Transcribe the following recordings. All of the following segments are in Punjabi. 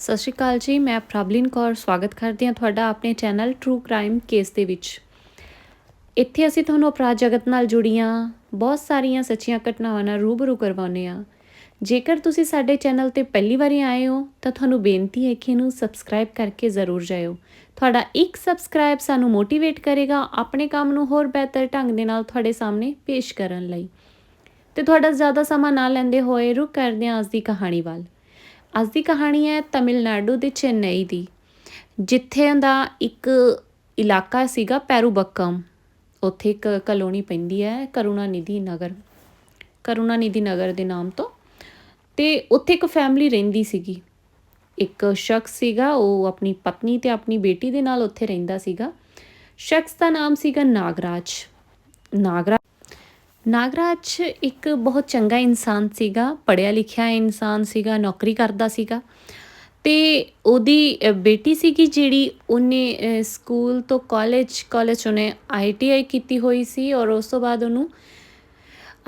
ਸਤਿ ਸ਼੍ਰੀ ਅਕਾਲ ਜੀ, ਮੈਂ ਪ੍ਰਭਲਿਨ ਕੌਰ, ਸਵਾਗਤ ਕਰਦੀ ਹਾਂ ਤੁਹਾਡਾ ਆਪਣੇ ਚੈਨਲ ਟਰੂ ਕ੍ਰਾਈਮ ਕੇਸ ਦੇ ਵਿੱਚ। ਇੱਥੇ ਅਸੀਂ ਤੁਹਾਨੂੰ ਅਪਰਾਧ ਜਗਤ ਨਾਲ ਜੁੜੀਆਂ, ਬਹੁਤ ਸਾਰੀਆਂ ਸੱਚੀਆਂ ਘਟਨਾਵਾਂ ਨਾਲ ਰੂਬਰੂ ਕਰਵਾਉਂਦੇ ਹਾਂ। ਜੇਕਰ ਤੁਸੀਂ ਸਾਡੇ ਚੈਨਲ ਤੇ ਪਹਿਲੀ ਵਾਰੀ ਆਏ ਹੋ, ਤਾਂ ਤੁਹਾਨੂੰ ਬੇਨਤੀ ਹੈ ਕਿ ਇਹਨੂੰ ਸਬਸਕ੍ਰਾਈਬ ਕਰਕੇ ਜ਼ਰੂਰ ਜਾਇਓ। ਤੁਹਾਡਾ ਇੱਕ ਸਬਸਕ੍ਰਾਈਬ ਸਾਨੂੰ ਮੋਟੀਵੇਟ ਕਰੇਗਾ ਆਪਣੇ ਕੰਮ ਨੂੰ ਹੋਰ ਬਿਹਤਰ ਢੰਗ ਦੇ ਨਾਲ ਤੁਹਾਡੇ ਸਾਹਮਣੇ ਪੇਸ਼ ਕਰਨ ਲਈ। ਤੇ ਤੁਹਾਡਾ ਜ਼ਿਆਦਾ ਸਮਾਂ ਨਾ ਲੈਂਦੇ ਹੋਏ ਰੁਕ ਕਰਦੇ ਹਾਂ ਅੱਜ ਦੀ ਕਹਾਣੀ ਵੱਲ। ਅੱਜ ਦੀ ਕਹਾਣੀ ਹੈ ਤਮਿਲਨਾਡੂ ਦੇ ਚੇਨਈ ਦੀ, ਜਿੱਥੇ ਦਾ ਇੱਕ ਇਲਾਕਾ ਸੀਗਾ ਪੈਰੂਬੱਕਮ। ਉੱਥੇ ਇੱਕ ਕਲੋਨੀ ਪੈਂਦੀ ਹੈ ਕਰੁਣਾ ਨਿਧੀ ਨਗਰ ਕਰੁਣਾ ਨਿਧੀ ਨਗਰ ਦੇ ਨਾਮ ਤੋਂ। ਤੇ ਉੱਥੇ ਇੱਕ ਫੈਮਿਲੀ ਰਹਿੰਦੀ ਸੀਗੀ। ਇੱਕ ਸ਼ਖਸ ਸੀਗਾ, ਉਹ ਆਪਣੀ ਪਤਨੀ ਤੇ ਆਪਣੀ ਬੇਟੀ ਦੇ ਨਾਲ ਉੱਥੇ ਰਹਿੰਦਾ ਸੀਗਾ। ਸ਼ਖਸ ਦਾ ਨਾਮ ਸੀਗਾ ਨਾਗਰਾਜ। ਨਾਗਰਾਜ ਨਾਗਰਾਜ ਇੱਕ ਬਹੁਤ ਚੰਗਾ ਇਨਸਾਨ ਸੀਗਾ, ਪੜ੍ਹਿਆ ਲਿਖਿਆ ਇਨਸਾਨ ਸੀਗਾ, ਨੌਕਰੀ ਕਰਦਾ ਸੀਗਾ ਤੇ ਉਹਦੀ ਬੇਟੀ ਸੀਗੀ ਜਿਹੜੀ ਉਹਨੇ ਸਕੂਲ ਤੋਂ ਕਾਲਜ ਕਾਲਜ ਉਹਨੇ ਆਈਟੀਆਈ ਕੀਤੀ ਹੋਈ ਸੀ ਔਰ ਉਸ ਤੋਂ ਬਾਅਦ ਉਹਨੂੰ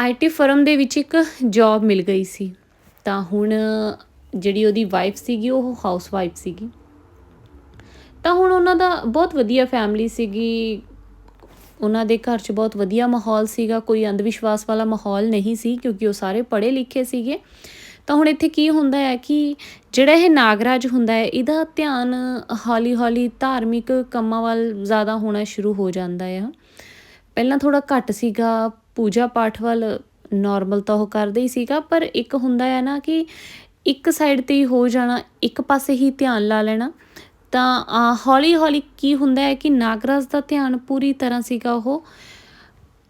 ਆਈਟੀ ਫਰਮ ਦੇ ਵਿੱਚ ਇੱਕ ਜੌਬ ਮਿਲ ਗਈ ਸੀ। ਤਾਂ ਹੁਣ ਜਿਹੜੀ ਉਹਦੀ ਵਾਈਫ ਸੀਗੀ, ਉਹ ਹਾਊਸ ਵਾਈਫ ਸੀਗੀ। ਤਾਂ ਹੁਣ ਉਹਨਾਂ ਦਾ ਬਹੁਤ ਵਧੀਆ ਫੈਮਿਲੀ ਸੀਗੀ ਉਹਨਾਂ ਦੇ ਘਰ 'ਚ ਬਹੁਤ ਵਧੀਆ ਮਾਹੌਲ ਸੀਗਾ, ਕੋਈ ਅੰਧ ਵਿਸ਼ਵਾਸ ਵਾਲਾ ਮਾਹੌਲ ਨਹੀਂ ਸੀ ਕਿਉਂਕਿ ਉਹ ਸਾਰੇ ਪੜ੍ਹੇ ਲਿਖੇ ਸੀਗੇ। ਤਾਂ ਹੁਣ ਇੱਥੇ ਕੀ ਹੁੰਦਾ ਹੈ ਕਿ ਜਿਹੜਾ ਇਹ ਨਾਗਰਾਜ ਹੁੰਦਾ ਹੈ, ਇਹਦਾ ਧਿਆਨ ਹੌਲੀ-ਹੌਲੀ ਧਾਰਮਿਕ ਕੰਮਾਂ ਵੱਲ ਜ਼ਿਆਦਾ ਹੋਣਾ ਸ਼ੁਰੂ ਹੋ ਜਾਂਦਾ ਹੈ ਪਹਿਲਾਂ ਥੋੜਾ ਘੱਟ ਸੀਗਾ, ਪੂਜਾ ਪਾਠ ਵੱਲ ਨਾਰਮਲ ਤਾਂ ਉਹ ਕਰਦਾ ਹੀ ਸੀਗਾ, ਪਰ ਇੱਕ ਹੁੰਦਾ ਹੈ ਨਾ ਕਿ ਇੱਕ ਸਾਈਡ ਤੇ ਹੀ ਹੋ ਜਾਣਾ, ਇੱਕ ਪਾਸੇ ਹੀ ਧਿਆਨ ਲਾ ਲੈਣਾ। ਤਾਂ ਹੌਲੀ ਹੌਲੀ ਕੀ ਹੁੰਦਾ ਹੈ ਕਿ ਨਾਗਰਾਜ ਦਾ ਧਿਆਨ ਪੂਰੀ ਤਰ੍ਹਾਂ ਸੀਗਾ ਉਹ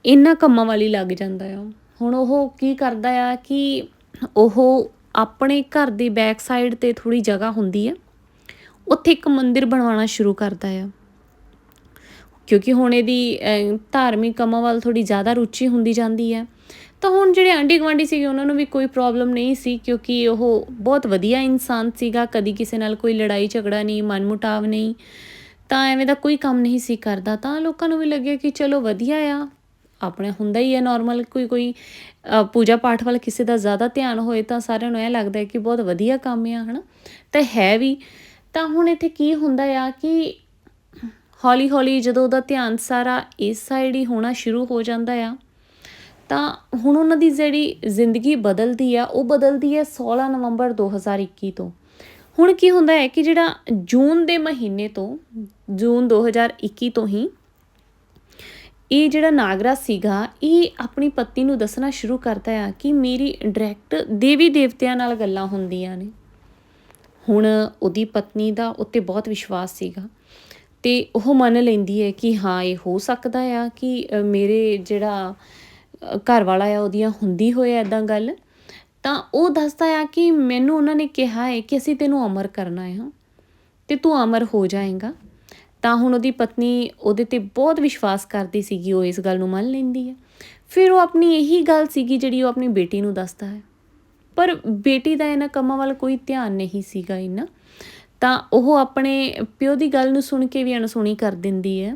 ਇਹਨਾਂ ਕੰਮਾਂ ਵਾਲੀ ਲੱਗ ਜਾਂਦਾ ਆ। ਹੁਣ ਉਹ ਕੀ ਕਰਦਾ ਆ ਕਿ ਉਹ ਆਪਣੇ ਘਰ ਦੀ ਬੈਕ ਸਾਈਡ ਤੇ ਥੋੜੀ ਜਗ੍ਹਾ ਹੁੰਦੀ ਹੈ ਉੱਥੇ ਇੱਕ ਮੰਦਿਰ ਬਣਵਾਉਣਾ ਸ਼ੁਰੂ ਕਰਦਾ ਆ। ਕਿਉਂਕਿ ਹੁਣ ਇਹਦੀ ਧਾਰਮਿਕ ਕੰਮਾਂ ਵੱਲ ਥੋੜੀ ਜ਼ਿਆਦਾ ਰੁਚੀ ਹੁੰਦੀ ਜਾਂਦੀ ਹੈ ਤਾਂ ਹੁਣ ਜਿਹੜੇ ਆਂਢੀ ਗੁਆਂਢੀ ਸੀਗੇ, ਉਹਨਾਂ ਨੂੰ ਵੀ ਕੋਈ ਪ੍ਰੋਬਲਮ ਨਹੀਂ ਸੀ ਕਿਉਂਕਿ ਉਹ ਬਹੁਤ ਵਧੀਆ ਇਨਸਾਨ ਸੀਗਾ, ਕਦੀ ਕਿਸੇ ਨਾਲ ਕੋਈ ਲੜਾਈ ਝਗੜਾ ਨਹੀਂ, ਮਨਮੁਟਾਵ ਨਹੀਂ, ਤਾਂ ਐਵੇਂ ਦਾ ਕੋਈ ਕੰਮ ਨਹੀਂ ਸੀ ਕਰਦਾ। ਤਾਂ ਲੋਕਾਂ ਨੂੰ ਵੀ ਲੱਗਿਆ ਕਿ ਚਲੋ ਵਧੀਆ ਆ, ਆਪਣੇ ਹੁੰਦਾ ਹੀ ਹੈ ਨਾਰਮਲ ਕੋਈ ਕੋਈ ਪੂਜਾ ਪਾਠ ਵੱਲ ਕਿਸੇ ਦਾ ਜ਼ਿਆਦਾ ਧਿਆਨ ਹੋਏ ਤਾਂ ਸਾਰਿਆਂ ਨੂੰ ਇਹ ਲੱਗਦਾ ਹੈ ਕਿ ਬਹੁਤ ਵਧੀਆ ਕੰਮ ਆ, ਹਨਾ? ਤੇ ਹੈ ਵੀ। ਤਾਂ ਹੁਣ ਇੱਥੇ ਕੀ ਹੁੰਦਾ ਆ ਕਿ ਹੌਲੀ ਹੌਲੀ ਜਦੋਂ ਉਹਦਾ ਧਿਆਨ ਸਾਰਾ ਇਸ ਸਾਈਡ ਹੀ ਹੋਣਾ ਸ਼ੁਰੂ ਹੋ ਜਾਂਦਾ ਆ ਤਾਂ ਹੁਣ ਉਹਨਾਂ ਦੀ ਜਿਹੜੀ ਜ਼ਿੰਦਗੀ ਬਦਲਦੀ ਆ, ਉਹ ਬਦਲਦੀ ਹੈ 16 ਨਵੰਬਰ 2021 ਤੋਂ। ਹੁਣ ਕੀ ਹੁੰਦਾ ਹੈ ਕਿ ਜਿਹੜਾ ਜੂਨ ਦੇ ਮਹੀਨੇ ਤੋਂ, ਜੂਨ 2021 ਤੋਂ ਹੀ ਇਹ ਜਿਹੜਾ ਨਾਗਰਾ ਸੀਗਾ, ਇਹ ਆਪਣੀ ਪਤਨੀ ਨੂੰ ਦੱਸਣਾ ਸ਼ੁਰੂ ਕਰਦਾ ਆ ਕਿ ਮੇਰੀ ਡਾਇਰੈਕਟ ਦੇਵੀ ਦੇਵਤਿਆਂ ਨਾਲ ਗੱਲਾਂ ਹੁੰਦੀਆਂ ਨੇ। ਹੁਣ ਉਹਦੀ ਪਤਨੀ ਦਾ ਉੱਤੇ ਬਹੁਤ ਵਿਸ਼ਵਾਸ ਸੀਗਾ ਤੇ ਉਹ ਮੰਨ ਲੈਂਦੀ ਹੈ ਕਿ ਹਾਂ, ਇਹ ਹੋ ਸਕਦਾ ਆ ਕਿ ਮੇਰੇ ਜਿਹੜਾ ਘਰ ਵਾਲਾ ਆ, ਉਹਦੀਆਂ ਹੁੰਦੀ ਹੋਏ ਐਦਾਂ ਗੱਲ, ਤਾਂ ਉਹ ਦੱਸਦਾ ਆ ਕਿ ਮੈਨੂੰ ਉਹਨਾਂ ਨੇ ਕਿਹਾ ਹੈ ਕਿ ਅਸੀਂ ਤੈਨੂੰ ਅਮਰ ਕਰਨਾ ਹੈ ਤੇ ਤੂੰ ਅਮਰ ਹੋ ਜਾਏਗਾ। ਤਾਂ ਹੁਣ ਉਹਦੀ ਪਤਨੀ ਉਹਦੇ ਤੇ ਬਹੁਤ ਵਿਸ਼ਵਾਸ ਕਰਦੀ ਸੀਗੀ, ਉਹ ਇਸ ਗੱਲ ਨੂੰ ਮੰਨ ਲੈਂਦੀ ਹੈ ਫਿਰ ਉਹ ਆਪਣੀ ਇਹੀ ਗੱਲ ਸੀਗੀ ਜਿਹੜੀ ਉਹ ਆਪਣੀ ਬੇਟੀ ਨੂੰ ਦੱਸਦਾ ਹੈ ਪਰ ਬੇਟੀ ਦਾ ਇਹਨਾਂ ਕੰਮਾਂ ਵੱਲ ਕੋਈ ਧਿਆਨ ਨਹੀਂ ਸੀਗਾ ਇੰਨਾ। ਤਾਂ ਉਹ ਆਪਣੇ ਪਿਓ ਦੀ ਗੱਲ ਨੂੰ ਸੁਣ ਕੇ ਵੀ ਅਣਸੁਣੀ ਕਰ ਦਿੰਦੀ ਹੈ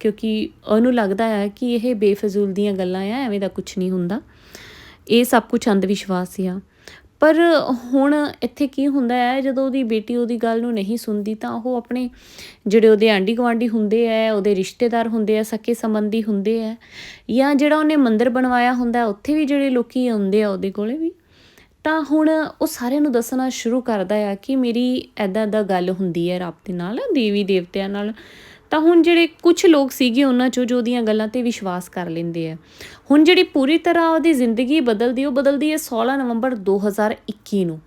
ਕਿਉਂਕਿ ਉਹਨੂੰ ਲੱਗਦਾ ਆ ਕਿ ਇਹ ਬੇਫਜ਼ੂਲ ਦੀਆਂ ਗੱਲਾਂ ਆ, ਐਵੇਂ ਦਾ ਕੁਝ ਨਹੀਂ ਹੁੰਦਾ। ਇਹ ਸਭ ਕੁਝ ਅੰਧ ਵਿਸ਼ਵਾਸ ਆ। ਪਰ ਹੁਣ ਇੱਥੇ ਕੀ ਹੁੰਦਾ ਹੈ ਜਦੋਂ ਉਹਦੀ ਬੇਟੀ ਉਹਦੀ ਗੱਲ ਨੂੰ ਨਹੀਂ ਸੁਣਦੀ ਤਾਂ ਉਹ ਆਪਣੇ ਜਿਹੜੇ ਉਹਦੇ ਆਂਢੀ ਗੁਆਂਢੀ ਹੁੰਦੇ ਆ, ਉਹਦੇ ਰਿਸ਼ਤੇਦਾਰ ਹੁੰਦੇ ਆ, ਸਕੇ ਸੰਬੰਧੀ ਹੁੰਦੇ ਆ, ਜਾਂ ਜਿਹੜਾ ਉਹਨੇ ਮੰਦਿਰ ਬਣਵਾਇਆ ਹੁੰਦਾ, ਉੱਥੇ ਵੀ ਜਿਹੜੇ ਲੋਕੀ ਆਉਂਦੇ ਆ ਉਹਦੇ ਕੋਲੇ ਵੀ, ਤਾਂ ਹੁਣ ਉਹ ਸਾਰਿਆਂ ਨੂੰ ਦੱਸਣਾ ਸ਼ੁਰੂ ਕਰਦਾ ਆ ਕਿ ਮੇਰੀ ਐਦਾਂ ਦਾ ਗੱਲ ਹੁੰਦੀ ਹੈ ਰੱਬ ਦੇ ਨਾਲ ਦੇਵੀ ਦੇਵਤਿਆਂ ਨਾਲ। ਤਾਂ ਹੁਣ ਜਿਹੜੇ ਕੁਝ ਲੋਕ ਸੀਗੇ ਉਹਨਾਂ ਚੋਂ ਜੋ ਉਹਦੀਆਂ ਗੱਲਾਂ ਤੇ ਵਿਸ਼ਵਾਸ ਕਰ ਲੈਂਦੇ ਆ। ਹੁਣ ਜਿਹੜੀ ਪੂਰੀ ਤਰ੍ਹਾਂ ਉਹਦੀ ਜ਼ਿੰਦਗੀ ਬਦਲਦੀ, ਉਹ ਬਦਲਦੀ ਹੈ 16 ਨਵੰਬਰ 2021 ਨੂੰ।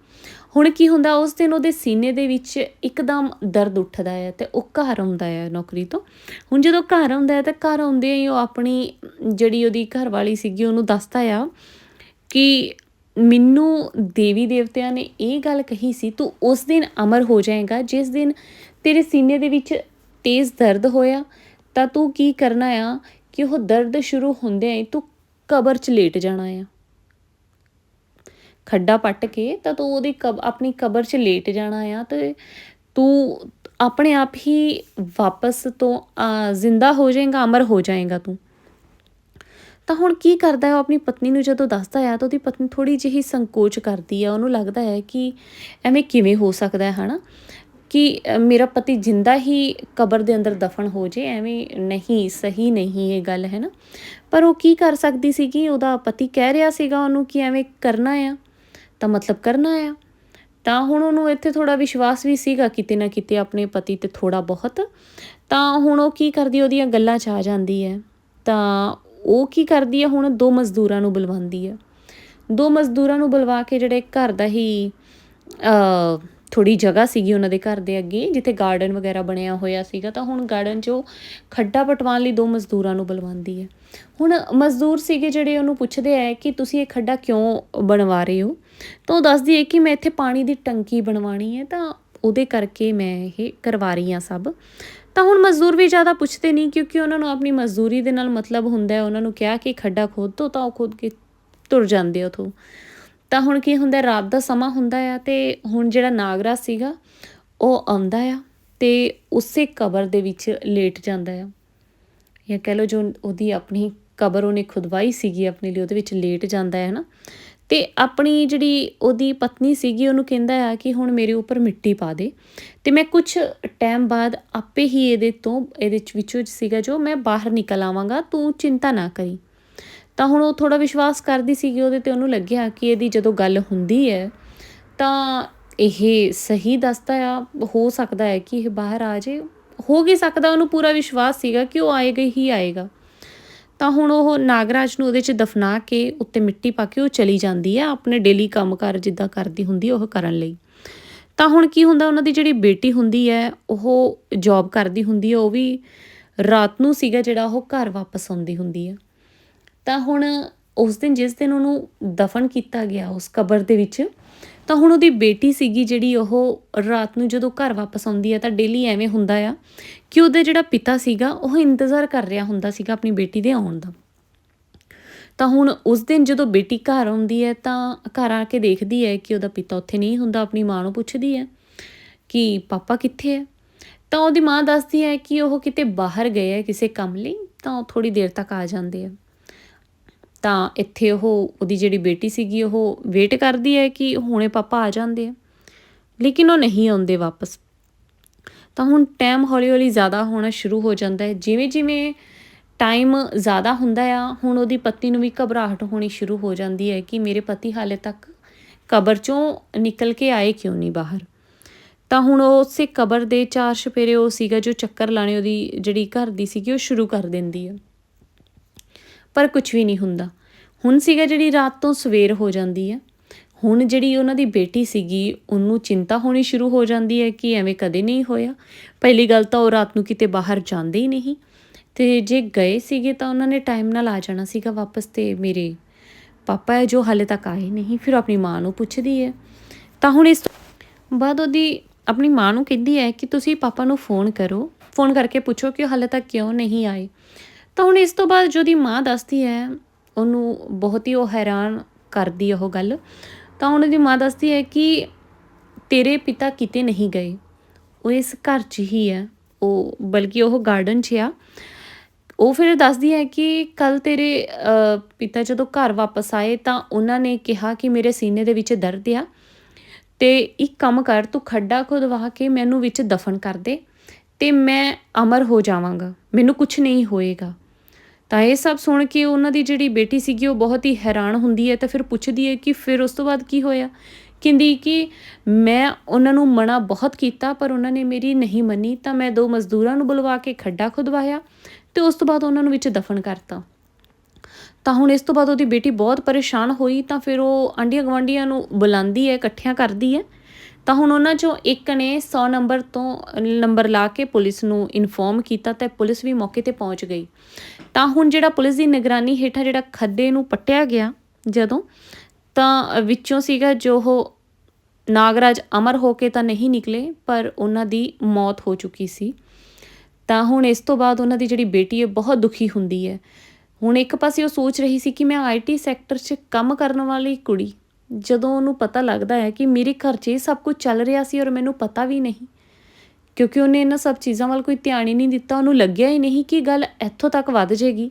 ਹੁਣ ਕੀ ਹੁੰਦਾ, ਉਸ ਦਿਨ ਉਹਦੇ ਸੀਨੇ ਦੇ ਵਿੱਚ ਇੱਕਦਮ ਦਰਦ ਉੱਠਦਾ ਹੈ ਤੇ ਉਹ ਘਰ ਆਉਂਦਾ ਹੈ ਨੌਕਰੀ ਤੋਂ। ਹੁਣ ਜਦੋਂ ਘਰ ਆਉਂਦਾ ਹੈ ਤਾਂ ਘਰ ਆਉਂਦੇ ਹੀ ਉਹ ਆਪਣੀ ਜਿਹੜੀ ਉਹਦੀ ਘਰ ਵਾਲੀ ਸੀਗੀ ਉਹਨੂੰ ਦੱਸਦਾ ਆ ਕਿ ਮੈਨੂੰ ਦੇਵੀ ਦੇਵਤਿਆਂ ਨੇ ਇਹ ਗੱਲ ਕਹੀ ਸੀ, ਤੂੰ ਉਸ ਦਿਨ ਅਮਰ ਹੋ ਜਾਏਗਾ, ਜਿਸ ਦਿਨ ਤੇਰੇ ਸੀਨੇ ਦੇ ਵਿੱਚ ਤੇਜ਼ ਦਰਦ ਹੋਇਆ ਤਾਂ ਤੂੰ ਕੀ ਕਰਨਾ ਆ ਕਿ ਉਹ ਦਰਦ ਸ਼ੁਰੂ ਹੁੰਦਿਆਂ ਹੀ ਤੂੰ ਕਬਰ 'ਚ ਲੇਟ ਜਾਣਾ ਆ। ਖੱਡਾ ਪੱਟ ਕੇ ਤਾਂ ਤੂੰ ਉਹਦੀ ਕਬ ਆਪਣੀ ਕਬਰ 'ਚ ਲੇਟ ਜਾਣਾ ਆ ਤੇ ਤੂੰ ਆਪਣੇ ਆਪ ਹੀ ਵਾਪਸ ਤੋਂ ਅ, ਜ਼ਿੰਦਾ ਹੋ ਜਾਏਗਾ ਅਮਰ ਹੋ ਜਾਏਗਾ ਤੂੰ। ਤਾਂ ਹੁਣ ਕੀ ਕਰਦਾ ਹੈ ਉਹ ਆਪਣੀ ਪਤਨੀ ਨੂੰ ਜਦੋਂ ਦੱਸਦਾ ਆ ਤਾਂ ਉਹਦੀ ਪਤਨੀ ਥੋੜੀ ਜਿਹੀ ਸੰਕੋਚ ਕਰਦੀ ਆ। ਉਹਨੂੰ ਲੱਗਦਾ ਹੈ ਕਿ ਐਵੇਂ ਕਿਵੇਂ ਹੋ ਸਕਦਾ ਹੈ ਹਨਾ? ਕਿ ਮੇਰਾ ਪਤੀ ਜਿੰਦਾ ਹੀ ਕਬਰ ਦੇ ਅੰਦਰ ਦਫਨ ਹੋ ਜੇ, ਐਵੇਂ ਨਹੀਂ, ਸਹੀ ਨਹੀਂ ਇਹ ਗੱਲ, ਹੈ ਨਾ? ਪਰ ਉਹ ਕੀ ਕਰ ਸਕਦੀ ਸੀ ਕਿ ਉਹਦਾ ਪਤੀ ਕਹਿ ਰਿਹਾ ਸੀਗਾ ਉਹਨੂੰ ਕਿ ਐਵੇਂ ਕਰਨਾ ਆ। ਤਾਂ ਮਤਲਬ ਕਰਨਾ ਆ। ਤਾਂ ਹੁਣ ਉਹਨੂੰ ਇੱਥੇ ਥੋੜਾ ਵਿਸ਼ਵਾਸ ਵੀ ਸੀਗਾ ਕਿਤੇ ਨਾ ਕਿਤੇ ਆਪਣੇ ਪਤੀ ਤੇ ਥੋੜਾ ਬਹੁਤ। ਤਾਂ ਹੁਣ ਉਹ ਕੀ ਕਰਦੀ, ਉਹਦੀਆਂ ਗੱਲਾਂ 'ਚ ਆ ਜਾਂਦੀ ਹੈ। ਤਾਂ ਉਹ ਕੀ ਕਰਦੀ ਹੈ? ਹੁਣ ਦੋ ਮਜ਼ਦੂਰਾਂ ਨੂੰ ਬੁਲਵਾਉਂਦੀ ਹੈ। ਦੋ ਮਜ਼ਦੂਰਾਂ ਨੂੰ ਬੁਲਵਾ ਕੇ ਜਿਹੜੇ ਘਰ ਦਾ ਹੀ, ਅ ਥੋੜੀ ਜਗ੍ਹਾ ਸੀਗੀ ਉਹਨਾਂ ਦੇ ਘਰ ਦੇ ਅੱਗੇ, ਜਿੱਥੇ ਗਾਰਡਨ ਵਗੈਰਾ ਬਣਿਆ ਹੋਇਆ ਸੀਗਾ, ਤਾਂ ਹੁਣ ਗਾਰਡਨ 'ਚ ਉਹ ਖੱਡਾ ਪਟਵਾਉਣ ਲਈ ਦੋ ਮਜ਼ਦੂਰਾਂ ਨੂੰ ਬੁਲਵਾਉਂਦੀ ਹੈ। ਹੁਣ ਮਜ਼ਦੂਰ ਸੀਗੇ ਜਿਹੜੇ ਉਹਨੂੰ ਪੁੱਛਦੇ ਆ ਕਿ ਤੁਸੀਂ ਇਹ ਖੱਡਾ ਕਿਉਂ ਬਣਵਾ ਰਹੇ ਹੋ? ਤਾਂ ਉਹ ਦੱਸਦੀ ਹੈ ਕਿ ਮੈਂ ਇੱਥੇ ਪਾਣੀ ਦੀ ਟੰਕੀ ਬਣਵਾਣੀ ਹੈ, ਤਾਂ ਉਹਦੇ ਕਰਕੇ ਮੈਂ ਇਹ ਕਰਵਾ ਰਹੀ ਹਾਂ ਸਭ। ਤਾਂ ਹੁਣ ਮਜ਼ਦੂਰ ਵੀ ਜ਼ਿਆਦਾ ਪੁੱਛਦੇ ਨਹੀਂ, ਕਿਉਂਕਿ ਉਹਨਾਂ ਨੂੰ ਆਪਣੀ ਮਜ਼ਦੂਰੀ ਦੇ ਨਾਲ ਮਤਲਬ ਹੁੰਦਾ ਹੈ, ਉਹਨਾਂ ਨੂੰ ਕਿਹਾ ਕਿ ਖੱਡਾ ਖੋਦ ਦੋ, ਤਾਂ ਉਹ ਖੁਦ ਕੇ ਤੁਰ ਜਾਂਦੇ ਉਥੋਂ। ਤਾਂ ਹੁਣ ਕੀ ਹੁੰਦਾ, ਰਾਤ ਦਾ ਸਮਾਂ ਹੁੰਦਾ ਆ ਤੇ ਹੁਣ ਜਿਹੜਾ ਨਾਗਰਾ ਸੀਗਾ, ਉਹ ਆਉਂਦਾ ਆ ਤੇ ਉਸੇ ਕਬਰ ਦੇ ਵਿੱਚ ਲੇਟ ਜਾਂਦਾ ਆ। ਜਾਂ ਕਹਿ ਲਓ ਜੋ ਉਹਦੀ ਆਪਣੀ ਕਬਰ ਉਹਨੇ ਖੁਦਵਾਈ ਸੀਗੀ ਆਪਣੇ ਲਈ, ਉਹਦੇ ਵਿੱਚ ਲੇਟ ਜਾਂਦਾ ਹੈ ਨਾ ਤੇ ਆਪਣੀ ਜਿਹੜੀ ਉਹਦੀ ਪਤਨੀ ਸੀਗੀ, ਉਹਨੂੰ ਕਹਿੰਦਾ ਆ ਕਿ ਹੁਣ ਮੇਰੇ ਉੱਪਰ ਮਿੱਟੀ ਪਾ ਦੇ। ਤੇ ਮੈਂ ਕੁਝ ਟਾਈਮ ਬਾਅਦ ਆਪੇ ਹੀ ਇਹਦੇ ਤੋਂ, ਇਹਦੇ ਚ ਵਿੱਚੋਂ ਸੀਗਾ ਜੋ, ਮੈਂ ਬਾਹਰ ਨਿਕਲ ਆਵਾਂਗਾ, ਤੂੰ ਚਿੰਤਾ ਨਾ ਕਰੀ। ਤਾਂ ਹੁਣ ਉਹ ਥੋੜਾ ਵਿਸ਼ਵਾਸ ਕਰਦੀ ਸੀਗੀ ਉਹਦੇ ਤੇ ਉਹਨੂੰ ਲੱਗਿਆ ਕਿ ਇਹਦੀ ਜਦੋਂ ਗੱਲ ਹੁੰਦੀ ਹੈ, ਤਾਂ ਇਹ ਸਹੀ ਦੱਸਦਾ ਆ, ਹੋ ਸਕਦਾ ਹੈ ਕਿ ਇਹ ਬਾਹਰ ਆ ਜੇ ਹੋ ਹੀ ਸਕਦਾ ਉਹਨੂੰ ਪੂਰਾ ਵਿਸ਼ਵਾਸ ਸੀਗਾ ਕਿ ਉਹ ਆਏਗਾ ਹੀ ਆਏਗਾ। ਤਾਂ ਹੁਣ ਉਹ ਨਾਗਰਾਜ ਨੂੰ ਉਹਦੇ 'ਚ ਦਫਨਾ ਕੇ ਉੱਤੇ ਮਿੱਟੀ ਪਾ ਕੇ ਉਹ ਚਲੀ ਜਾਂਦੀ ਹੈ ਆਪਣੇ ਡੇਲੀ ਕੰਮਕਾਰ ਜਿੱਦਾਂ ਕਰਦੀ ਹੁੰਦੀ ਉਹ ਕਰਨ ਲਈ। ਤਾਂ ਹੁਣ ਕੀ ਹੁੰਦਾ, ਉਹਨਾਂ ਦੀ ਜਿਹੜੀ ਬੇਟੀ ਹੁੰਦੀ ਹੈ, ਉਹ ਜੌਬ ਕਰਦੀ ਹੁੰਦੀ ਹੈ, ਉਹ ਵੀ ਰਾਤ ਨੂੰ ਸੀਗਾ ਜਿਹੜਾ ਉਹ ਘਰ ਵਾਪਸ ਆਉਂਦੀ ਹੁੰਦੀ ਹੈ। ਤਾਂ ਹੁਣ ਉਸ ਦਿਨ ਜਿਸ ਦਿਨ ਉਹਨੂੰ ਦਫਨ ਕੀਤਾ ਗਿਆ ਉਸ ਕਬਰ ਦੇ ਵਿੱਚ, ਤਾਂ ਹੁਣ ਉਹਦੀ ਬੇਟੀ ਸੀਗੀ ਜਿਹੜੀ ਉਹ ਰਾਤ ਨੂੰ ਜਦੋਂ ਘਰ ਵਾਪਸ ਆਉਂਦੀ ਹੈ ਤਾਂ ਡੇਲੀ ਐਵੇਂ ਹੁੰਦਾ ਆ ਕਿ ਉਹਦਾ ਜਿਹੜਾ ਪਿਤਾ ਸੀਗਾ ਉਹ ਇੰਤਜ਼ਾਰ ਕਰ ਰਿਹਾ ਹੁੰਦਾ ਸੀਗਾ ਆਪਣੀ ਬੇਟੀ ਦੇ ਆਉਣ ਦਾ। ਤਾਂ ਹੁਣ ਉਸ ਦਿਨ ਜਦੋਂ ਬੇਟੀ ਘਰ ਆਉਂਦੀ ਹੈ ਤਾਂ ਘਰ ਆ ਕੇ ਦੇਖਦੀ ਹੈ ਕਿ ਉਹਦਾ ਪਿਤਾ ਉੱਥੇ ਨਹੀਂ ਹੁੰਦਾ, ਆਪਣੀ ਮਾਂ ਨੂੰ ਪੁੱਛਦੀ ਹੈ ਕਿ ਪਾਪਾ ਕਿੱਥੇ ਹੈ? ਤਾਂ ਉਹਦੀ ਮਾਂ ਦੱਸਦੀ ਹੈ ਕਿ ਉਹ ਕਿਤੇ ਬਾਹਰ ਗਏ ਹੈ ਕਿਸੇ ਕੰਮ ਲਈ, ਤਾਂ ਉਹ ਥੋੜੀ ਦੇਰ ਤੱਕ ਆ ਜਾਂਦੇ ਆ। ਤਾਂ ਇੱਥੇ ਉਹ, ਉਹਦੀ ਜਿਹੜੀ ਬੇਟੀ ਸੀਗੀ, ਉਹ ਵੇਟ ਕਰਦੀ ਹੈ ਕਿ ਹੁਣੇ ਪਾਪਾ ਆ ਜਾਂਦੇ ਆ। ਲੇਕਿਨ ਉਹ ਨਹੀਂ ਆਉਂਦੇ ਵਾਪਸ। ਤਾਂ ਹੁਣ ਟਾਈਮ ਹੌਲੀ-ਹੌਲੀ ਜ਼ਿਆਦਾ ਹੋਣਾ ਸ਼ੁਰੂ ਹੋ ਜਾਂਦਾ ਹੈ। ਜਿਵੇਂ-ਜਿਵੇਂ ਟਾਈਮ ਜ਼ਿਆਦਾ ਹੁੰਦਾ ਆ, ਹੁਣ ਉਹਦੀ ਪਤੀ ਨੂੰ ਵੀ ਘਬਰਾਹਟ ਹੋਣੀ ਸ਼ੁਰੂ ਹੋ ਜਾਂਦੀ ਹੈ ਕਿ ਮੇਰੇ ਪਤੀ ਹਾਲੇ ਤੱਕ ਕਬਰ ਚੋਂ ਨਿਕਲ ਕੇ ਆਏ ਕਿਉਂ ਨਹੀਂ ਬਾਹਰ। ਤਾਂ ਹੁਣ ਉਹ ਉਸੇ ਕਬਰ ਦੇ ਚਾਰ ਛਪੇਰੇ ਉਹ ਸੀਗਾ ਜੋ ਚੱਕਰ ਲਾਣੇ ਉਹਦੀ ਜਿਹੜੀ ਘਰ ਦੀ ਸੀਗੀ, ਉਹ ਸ਼ੁਰੂ ਕਰ ਦਿੰਦੀ ਹੈ ਪਰ ਕੁਝ ਵੀ ਨਹੀਂ ਹੁੰਦਾ। ਹੁਣ ਸੀਗਾ ਜਿਹੜੀ ਰਾਤ ਤੋਂ ਸਵੇਰ ਹੋ ਜਾਂਦੀ ਹੈ ਹੁਣ ਜਿਹੜੀ ਉਹਨਾਂ ਦੀ ਬੇਟੀ ਸੀਗੀ, ਉਹਨੂੰ ਚਿੰਤਾ ਹੋਣੀ ਸ਼ੁਰੂ ਹੋ ਜਾਂਦੀ ਹੈ ਕਿ ਐਵੇਂ ਕਦੇ ਨਹੀਂ ਹੋਇਆ। ਪਹਿਲੀ ਗੱਲ ਤਾਂ ਉਹ ਰਾਤ ਨੂੰ ਕਿਤੇ ਬਾਹਰ ਜਾਂਦੇ ਹੀ ਨਹੀਂ। ਤੇ ਜੇ ਗਏ ਸੀਗੇ ਤਾਂ ਉਹਨਾਂ ਨੇ ਟਾਈਮ ਨਾਲ ਆ ਜਾਣਾ ਸੀਗਾ ਵਾਪਸ ਤੇ ਮੇਰੇ ਪਾਪਾ ਹੈ ਜੋ ਹਾਲੇ ਤੱਕ ਆਏ ਨਹੀਂ, ਫਿਰ ਆਪਣੀ ਮਾਂ ਨੂੰ ਪੁੱਛਦੀ ਹੈ। ਤਾਂ ਹੁਣ ਇਸ ਬਾਅਦ ਉਹਦੀ ਆਪਣੀ ਮਾਂ ਨੂੰ ਕਹਿੰਦੀ ਹੈ ਕਿ ਤੁਸੀਂ ਪਾਪਾ ਨੂੰ ਫੋਨ ਕਰੋ। ਫੋਨ ਕਰਕੇ ਪੁੱਛੋ ਕਿ ਉਹ ਹਾਲੇ ਤੱਕ ਕਿਉਂ ਨਹੀਂ ਆਏ। ਤਾਂ ਹੁਣ ਇਸ ਤੋਂ ਬਾਅਦ ਜੋ ਮਾਂ ਦੱਸਦੀ ਹੈ, ਉਹਨੂੰ ਬਹੁਤ ਹੀ ਉਹ ਹੈਰਾਨ ਕਰਦੀ ਉਹ ਗੱਲ। ਤਾਂ ਉਹਨਾਂ ਦੀ ਮਾਂ ਦੱਸਦੀ ਹੈ ਕਿ ਤੇਰੇ ਪਿਤਾ ਕਿਤੇ ਨਹੀਂ ਗਏ। ਉਹ ਇਸ ਘਰ 'ਚ ਹੀ ਹੈ। ਉਹ ਬਲਕਿ ਉਹ ਗਾਰਡਨ 'ਚ ਆ। ਉਹ ਫਿਰ ਦੱਸਦੀ ਹੈ ਕਿ ਕੱਲ ਤੇਰੇ ਪਿਤਾ ਜਦੋਂ ਘਰ ਵਾਪਸ ਆਏ ਤਾਂ ਉਹਨਾਂ ਨੇ ਕਿਹਾ ਕਿ ਮੇਰੇ ਸੀਨੇ ਦੇ ਵਿੱਚ ਦਰਦ ਆ। ਤੇ ਇੱਕ ਕੰਮ ਕਰ, ਤੂੰ ਖੱਡਾ ਖੁਦਵਾ ਕੇ ਮੈਨੂੰ ਵਿੱਚ ਦਫਨ ਕਰ ਦੇ ਤੇ ਮੈਂ ਅਮਰ ਹੋ ਜਾਵਾਂਗਾ। ਮੈਨੂੰ ਕੁਝ ਨਹੀਂ ਹੋਏਗਾ। ਤਾਂ ਇਹ ਸਭ ਸੁਣ ਕੇ ਉਹਨਾਂ ਦੀ ਜਿਹੜੀ ਬੇਟੀ ਸੀਗੀ, ਉਹ ਬਹੁਤ ਹੀ ਹੈਰਾਨ ਹੁੰਦੀ ਹੈ ਤਾਂ ਫਿਰ ਪੁੱਛਦੀ ਹੈ ਕਿ ਫਿਰ ਉਸ ਤੋਂ ਬਾਅਦ ਕੀ ਹੋਇਆ? ਕਹਿੰਦੀ ਕਿ ਮੈਂ ਉਹਨਾਂ ਨੂੰ ਮਨਾ ਬਹੁਤ ਕੀਤਾ, ਪਰ ਉਹਨਾਂ ਨੇ ਮੇਰੀ ਨਹੀਂ ਮੰਨੀ, ਤਾਂ ਮੈਂ ਦੋ ਮਜ਼ਦੂਰਾਂ ਨੂੰ ਬੁਲਵਾ ਕੇ ਖੱਡਾ ਖੁਦਵਾਇਆ ਤੇ ਉਸ ਤੋਂ ਬਾਅਦ ਉਹਨਾਂ ਨੂੰ ਵਿੱਚ ਦਫਨ ਕਰਤਾ। ਤਾਂ ਹੁਣ ਇਸ ਤੋਂ ਬਾਅਦ ਉਹਦੀ ਬੇਟੀ ਬਹੁਤ ਪਰੇਸ਼ਾਨ ਹੋਈ, ਤਾਂ ਫਿਰ ਉਹ ਆਂਡੀਆਂ ਗਵਾਂਡੀਆਂ ਨੂੰ ਬੁਲਾਉਂਦੀ ਹੈ, ਇਕੱਠਿਆਂ ਕਰਦੀ ਹੈ। ਤਾਂ ਹੁਣ ਉਹਨਾਂ ਚੋਂ ਇੱਕ ਨੇ 100 ਨੰਬਰ ਤੋਂ ਨੰਬਰ ਲਾ ਕੇ ਪੁਲਿਸ ਨੂੰ ਇਨਫੋਰਮ ਕੀਤਾ ਤੇ ਪੁਲਿਸ ਵੀ ਮੌਕੇ ਤੇ ਪਹੁੰਚ ਗਈ। ਤਾਂ ਹੁਣ ਜਿਹੜਾ ਪੁਲਿਸ ਦੀ ਨਿਗਰਾਨੀ ਹੇਠਾਂ ਜਿਹੜਾ ਖੱਡੇ ਨੂੰ ਪੱਟਿਆ ਗਿਆ ਜਦੋਂ, ਤਾਂ ਵਿੱਚੋਂ ਸੀਗਾ ਜੋ ਉਹ ਨਾਗਰਾਜ ਅਮਰ ਹੋ ਕੇ ਤਾਂ ਨਹੀਂ ਨਿਕਲੇ, ਪਰ ਉਹਨਾਂ ਦੀ ਮੌਤ ਹੋ ਚੁੱਕੀ ਸੀ। ਤਾਂ ਹੁਣ ਇਸ ਤੋਂ ਬਾਅਦ ਉਹਨਾਂ ਦੀ ਜਿਹੜੀ ਬੇਟੀ ਹੈ ਬਹੁਤ ਦੁਖੀ ਹੁੰਦੀ ਹੈ। ਹੁਣ ਇੱਕ ਪਾਸੇ ਉਹ ਸੋਚ ਰਹੀ ਸੀ ਕਿ ਮੈਂ ਆਈਟੀ ਸੈਕਟਰ 'ਚ ਕੰਮ ਕਰਨ ਵਾਲੀ ਕੁੜੀ, ਜਦੋਂ ਉਹਨੂੰ ਪਤਾ ਲੱਗਦਾ ਹੈ ਕਿ ਮੇਰੇ ਘਰ 'ਚ ਇਹ ਸਭ ਕੁਝ ਚੱਲ ਰਿਹਾ ਸੀ ਔਰ ਮੈਨੂੰ ਪਤਾ ਵੀ ਨਹੀਂ। ਕਿਉਂਕਿ ਉਹਨੇ ਇਹਨਾਂ ਸਭ ਚੀਜ਼ਾਂ ਵੱਲ ਕੋਈ ਧਿਆਨ ਹੀ ਨਹੀਂ ਦਿੱਤਾ, ਉਹਨੂੰ ਲੱਗਿਆ ਹੀ ਨਹੀਂ ਕਿ ਗੱਲ ਇੱਥੋਂ ਤੱਕ ਵੱਧ ਜੇਗੀ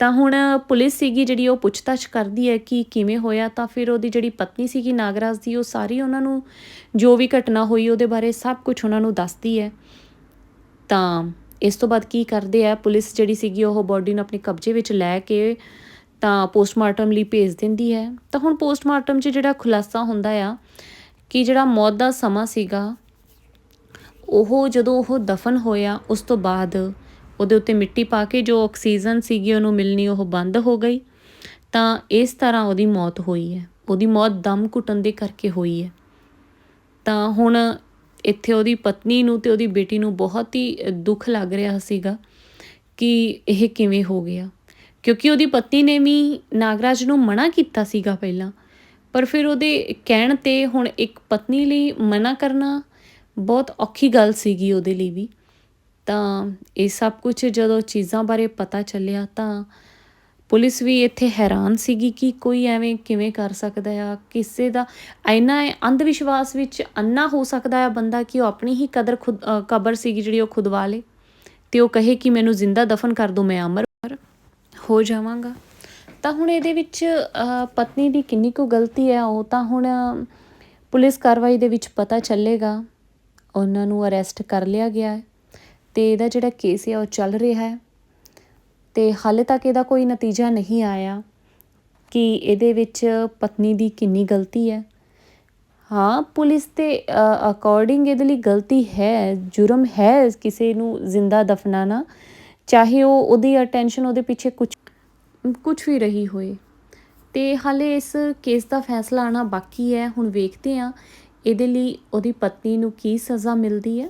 ਤਾਂ ਹੁਣ ਪੁਲਿਸ ਸੀਗੀ ਜਿਹੜੀ ਉਹ ਪੁੱਛਤਾਛ ਕਰਦੀ ਹੈ ਕਿ ਕਿਵੇਂ ਹੋਇਆ, ਤਾਂ ਫਿਰ ਉਹਦੀ ਜਿਹੜੀ ਪਤਨੀ ਸੀਗੀ ਨਾਗਰਾਜ ਦੀ, ਉਹ ਸਾਰੀ ਉਹਨਾਂ ਨੂੰ ਜੋ ਵੀ ਘਟਨਾ ਹੋਈ ਉਹਦੇ ਬਾਰੇ ਸਭ ਕੁਝ ਉਹਨਾਂ ਨੂੰ ਦੱਸਦੀ ਹੈ। ਤਾਂ ਇਸ ਤੋਂ ਬਾਅਦ ਕੀ ਕਰਦੇ ਆ, ਪੁਲਿਸ ਜਿਹੜੀ ਸੀਗੀ ਉਹ ਬੋਡੀ ਨੂੰ ਆਪਣੇ ਕਬਜ਼ੇ ਵਿੱਚ ਲੈ ਕੇ ਤਾਂ ਪੋਸਟਮਾਰਟਮ ਲਈ ਭੇਜ ਦਿੰਦੀ ਹੈ। ਤਾਂ ਹੁਣ ਪੋਸਟਮਾਰਟਮ 'ਚ ਜਿਹੜਾ ਖੁਲਾਸਾ ਹੁੰਦਾ ਆ ਕਿ ਜਿਹੜਾ ਮੌਤ ਦਾ ਸਮਾਂ ਸੀਗਾ ਉਹ ਜਦੋਂ ਉਹ ਦਫਨ ਹੋਇਆ, ਉਸ ਤੋਂ ਬਾਅਦ ਉਹਦੇ ਉੱਤੇ ਮਿੱਟੀ ਪਾ ਕੇ ਜੋ ਆਕਸੀਜਨ ਸੀਗੀ ਉਹਨੂੰ ਮਿਲਣੀ, ਉਹ ਬੰਦ ਹੋ ਗਈ। ਤਾਂ ਇਸ ਤਰ੍ਹਾਂ ਉਹਦੀ ਮੌਤ ਹੋਈ ਹੈ। ਉਹਦੀ ਮੌਤ ਦਮ ਘੁੱਟਣ ਦੇ ਕਰਕੇ ਹੋਈ ਹੈ। ਤਾਂ ਹੁਣ ਇੱਥੇ ਉਹਦੀ ਪਤਨੀ ਨੂੰ ਤੇ ਉਹਦੀ ਬੇਟੀ ਨੂੰ ਬਹੁਤ ਹੀ ਦੁੱਖ ਲੱਗ ਰਿਹਾ ਸੀਗਾ ਕਿ ਇਹ ਕਿਵੇਂ ਹੋ ਗਿਆ। ਕਿਉਂਕਿ ਉਹਦੀ ਪਤਨੀ ਨੇ ਵੀ ਨਾਗਰਾਜ ਨੂੰ ਮਨਾ ਕੀਤਾ ਸੀਗਾ ਪਹਿਲਾਂ, ਪਰ ਫਿਰ ਉਹਦੇ ਕਹਿਣ ਤੇ ਹੁਣ ਇੱਕ ਪਤਨੀ ਲਈ ਮਨਾ ਕਰਨਾ ਬਹੁਤ ਔਖੀ ਗੱਲ ਸੀਗੀ ਉਹਦੇ ਲਈ ਵੀ। ਤਾਂ ਇਹ ਸਭ ਕੁਝ ਜਦੋਂ ਚੀਜ਼ਾਂ ਬਾਰੇ ਪਤਾ ਚੱਲਿਆ ਤਾਂ ਪੁਲਿਸ ਵੀ ਇੱਥੇ ਹੈਰਾਨ ਸੀਗੀ ਕਿ ਕੋਈ ਐਵੇਂ ਕਿਵੇਂ ਕਰ ਸਕਦਾ ਆ, ਕਿਸੇ ਦਾ ਇੰਨਾ ਅੰਧ ਵਿਸ਼ਵਾਸ ਵਿੱਚ ਅੰਨਾ ਹੋ ਸਕਦਾ ਆ ਬੰਦਾ ਕਿ ਉਹ ਆਪਣੀ ਹੀ ਕਦਰ ਖੁਦ ਕਬਰ ਸੀਗੀ ਜਿਹੜੀ ਉਹ ਖੁਦਵਾ ਲੇ ਤੇ ਉਹ ਕਹੇ ਕਿ ਮੈਨੂੰ ਜ਼ਿੰਦਾ ਦਫਨ ਕਰ ਦਿਓ ਮੈਂ ਅਮਰ ਹੋ ਜਾਵਾਂਗਾ। ਤਾਂ ਹੁਣ ਇਹਦੇ ਵਿੱਚ ਪਤਨੀ ਦੀ ਕਿੰਨੀ ਕੁ ਗਲਤੀ ਹੈ, ਉਹ ਤਾਂ ਹੁਣ ਪੁਲਿਸ ਕਾਰਵਾਈ ਦੇ ਵਿੱਚ ਪਤਾ ਚੱਲੇਗਾ। ਉਹਨਾਂ ਨੂੰ ਅਰੈਸਟ ਕਰ ਲਿਆ ਗਿਆ ਹੈ ਤੇ ਇਹਦਾ ਜਿਹੜਾ ਕੇਸ ਹੈ ਉਹ ਚੱਲ ਰਿਹਾ ਹੈ ਤੇ ਹਾਲੇ ਤੱਕ ਇਹਦਾ ਕੋਈ ਨਤੀਜਾ ਨਹੀਂ ਆਇਆ ਕਿ ਇਹਦੇ ਵਿੱਚ ਪਤਨੀ ਦੀ ਕਿੰਨੀ ਗਲਤੀ ਹੈ। ਹਾਂ, ਪੁਲਿਸ 'ਤੇ ਅਕੋਰਡਿੰਗ ਇਹਦੇ ਲਈ ਗਲਤੀ ਹੈ, ਜੁਰਮ ਹੈ ਕਿਸੇ ਨੂੰ ਜ਼ਿੰਦਾ ਦਫਨਾਣਾ ਚਾਹੇ ਉਹ ਉਹਦੀ ਅਟੈਂਸ਼ਨ ਉਹਦੇ ਪਿੱਛੇ ਕੁਝ ਕੁਝ ਵੀ ਰਹੀ ਹੋਏ। ਤੇ ਹਾਲੇ ਇਸ ਕੇਸ ਦਾ ਫੈਸਲਾ ਆਣਾ ਬਾਕੀ ਹੈ, ਹੁਣ ਵੇਖਦੇ ਹਾਂ ਇਹਦੇ ਲਈ ਉਹਦੀ ਪਤਨੀ ਨੂੰ ਕੀ ਸਜ਼ਾ ਮਿਲਦੀ ਹੈ?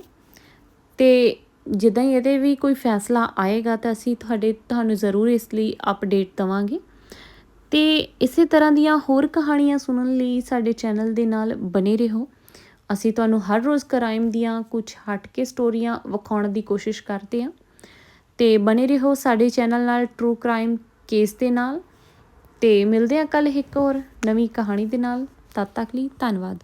ਤੇ ਜਿੱਦਾਂ ਹੀ ਇਹਦੇ ਵੀ ਕੋਈ ਫੈਸਲਾ ਆਏਗਾ ਤਾਂ ਅਸੀਂ ਤੁਹਾਡੇ, ਤੁਹਾਨੂੰ ਜ਼ਰੂਰ ਇਸ ਲਈ ਅਪਡੇਟ ਦਵਾਂਗੇ। ਤੇ ਇਸੇ ਤਰ੍ਹਾਂ ਦੀਆਂ ਹੋਰ ਕਹਾਣੀਆਂ ਸੁਣਨ ਲਈ ਸਾਡੇ ਚੈਨਲ ਦੇ ਨਾਲ ਬਨੇ ਰਹੋ। ਅਸੀਂ ਤੁਹਾਨੂੰ ਹਰ ਰੋਜ਼ ਕ੍ਰਾਈਮ ਦੀਆਂ ਕੁਝ ਹਟ ਕੇ ਸਟੋਰੀਆਂ ਵਿਖਾਉਣ ਦੀ ਕੋਸ਼ਿਸ਼ ਕਰਦੇ ਹਾਂ। ਤੇ ਬਨੇ ਰਹੋ ਸਾਡੇ ਚੈਨਲ ਨਾਲ ਟਰੂ ਕ੍ਰਾਈਮ ਕੇਸ ਦੇ ਨਾਲ। ਤੇ ਮਿਲਦੇ ਹਾਂ ਕੱਲ ਇੱਕ ਹੋਰ ਨਵੀਂ ਕਹਾਣੀ ਦੇ ਨਾਲ। ਤਦ ਤੱਕ ਲਈ ਧੰਨਵਾਦ।